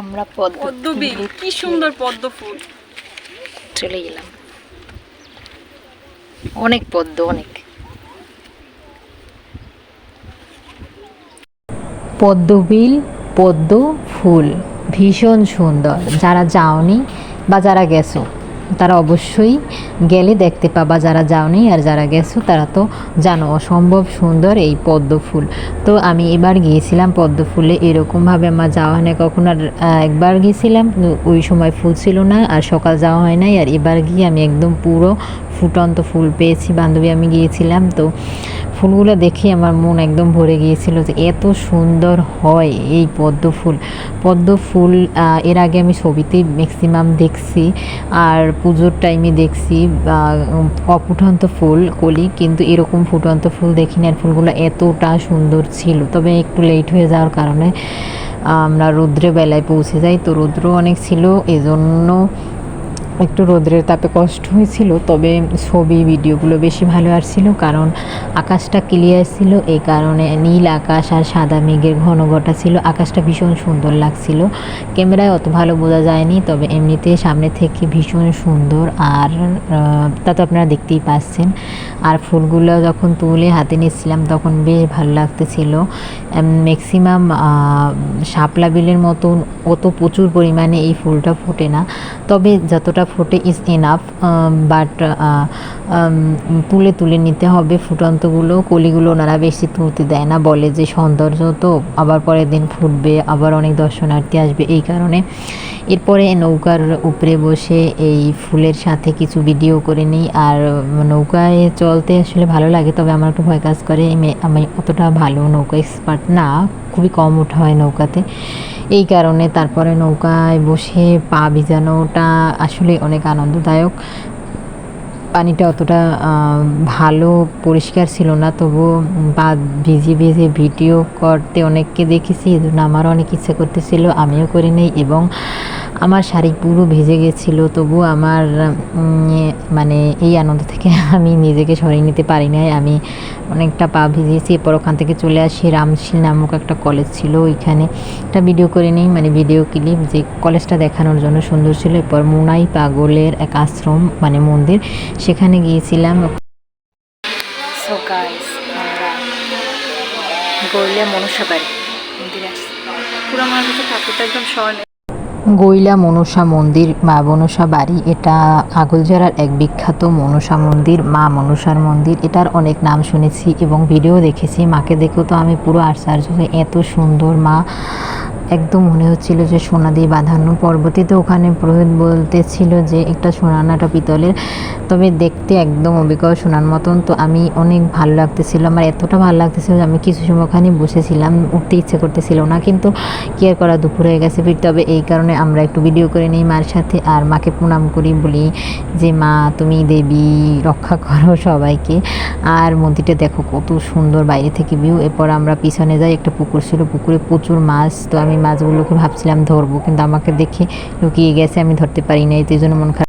আমরা পদ্ম পদ্মবিল কি সুন্দর পদ্ম ফুল। চলে গেলাম। অনেক পদ্ম অনেক। পদ্মবিল পদ্ম ফুল ভীষণ সুন্দর। যারা যাওনি বা যারা গেছো তারা অবশ্যই গেলে দেখতে পাবা যারা যাওনি আর যারা গেছো, তারা তো জানো অসম্ভব সুন্দর এই পদ্ম ফুল। তো আমি এবার গিয়েছিলাম পদ্ম ফুলে, এরকমভাবে আমার যাওয়া হয় না কখন আর একবার গিয়েছিলাম, ওই সময় ফুল ছিল না আর সকাল যাওয়া হয় নাই। আর এবার গিয়ে আমি একদম পুরো ফুটন্ত ফুল পেয়েছি। বান্ধবী আমি গিয়েছিলাম, তো ফুলগুলো দেখে আমার মন একদম ভরে গিয়েছিল যে এত সুন্দর হয় এই পদ্ম ফুল। পদ্ম ফুল এর আগে আমি ছবিতেই ম্যাক্সিমাম দেখছি আর পুজোর টাইমে দেখছি অফুটন্ত ফুল, কলি, কিন্তু এরকম ফুটন্ত ফুল দেখিনি আর ফুলগুলো এতটা সুন্দর ছিল। তবে একটু লেট হয়ে যাওয়ার কারণে আমরা রৌদ্রে বেলায় পৌঁছে যাই। তো রৌদ্র অনেক ছিল, এজন্য একটু রোদ্রের তাপে কষ্ট হয়েছিল, তবে ছবি, ভিডিওগুলো বেশি ভালো আসছিল কারণ আকাশটা ক্লিয়ার ছিল, এই কারণে নীল আকাশ আর সাদা মেঘের ঘন ঘটা ছিল। আকাশটা ভীষণ সুন্দর লাগছিল। ক্যামেরায় অত ভালো বোঝা যায়নি, তবে এমনিতে সামনে থেকে ভীষণ সুন্দর আর তা তো আপনারা দেখতেই পাচ্ছেন। আর ফুলগুলো যখন তুলে হাতে নিচ্ছিলাম তখন বেশ ভালো লাগতেছিল। ম্যাক্সিমাম শাপলা বিলের মতন অত প্রচুর পরিমাণে এই ফুলটা ফোটে না। তবে যতটা ফোটে ইজ এনাফ বাট তুলে তুলে নিতে হবে ফুটন্তগুলো, কলিগুলো ওনারা বেশি তুলতে দেয় না, বলে যে সৌন্দর্য তো আবার পরের দিন ফুটবে, আবার অনেক দর্শনার্থী আসবে এই কারণে। এরপরে নৌকার উপরে বসে এই ফুলের সাথে কিছু ভিডিও করে নিই, আর নৌকায় চলতে আসলে ভালো লাগে, তবে আমার একটু ভয় কাজ করে, আমি- অতটা ভালো নৌকা এক্সপার্ট না, খুবই কম ওঠা হয় নৌকাতে। এই কারণে তারপরে নৌকায় বসে পা ভিজানোটা আসলে অনেক আনন্দদায়ক। পানিটা অতটা ভালো, পরিষ্কার ছিল না, তবু পা ভিজে ভিজে ভিডিও করতে অনেককে দেখেছি, এজন্য জন্য আমারও অনেক ইচ্ছে করতেছিল, আমিও করে নেই এবং আমার শাড়ি পুরো ভেজে গেছিল, তবু আমার মানে এই আনন্দ থেকে আমি নিজেকে সরিয়ে নিতে পারি নাই। আমি অনেকটা পা ভিজিয়েছি, এরপর ওখান থেকে চলে আসি, রামশীল নামক একটা কলেজ ছিল ওইখানে। একটা ভিডিও করে নিই মানে ভিডিও ক্লিপ যে কলেজটা দেখানোর জন্য সুন্দর ছিল। এরপর মুনাই পাগলের এক আশ্রম মানে মন্দির, সেখানে গিয়েছিলাম। আমরা মনসা বাড়ি মন্দির আসছি। পুরো আমার কাছে ঠাকুরটা একদম স্মরণে গৈলা মনসা মন্দির, মা মনসা বাড়ি, এটা আগলঝাড়ার এক বিখ্যাত মনসা মন্দির, মা মনসার মন্দির, এটার অনেক নাম শুনেছি এবং ভিডিও দেখেছি। মাকে দেখেও তো আমি পুরো আশ্চর্য হয়ে, এত সুন্দর মা। একদম মনে হচ্ছিল যে সোনা দিয়ে বাঁধানো পরবর্তীতে ওখানে পুরোহিত বলতেছিল যে একটা সোনানাটা পিতলের। তবে দেখতে একদম অবিকল সোনার মতন। তো আমি অনেক ভালো লাগতেছিল। আমার এতটা ভালো লাগতেছিল যে আমি কিছু সময় ওখানে বসেছিলাম। উঠতে ইচ্ছে করতেছিল না। কিন্তু কি আর করা, দুপুর হয়ে গেছে ফিরতে হবে। এই কারণে আমরা একটু ভিডিও করে নিই মার সাথে। আর মাকে প্রণাম করি বলি যে, মা, তুমি দেবী, রক্ষা করো সবাইকে। আর মন্দিরটা দেখো কত সুন্দর। বাইরে থেকে ভিউ এরপর আমরা পিছনে যাই। একটা পুকুর ছিল। পুকুরে প্রচুর মাছ। তো আমি মাছগুলোকে ভাবছিলাম ধরবো, কিন্তু আমাকে দেখে লুকিয়ে গেছে, আমি ধরতে পারি না এই জন্য মন খারাপ।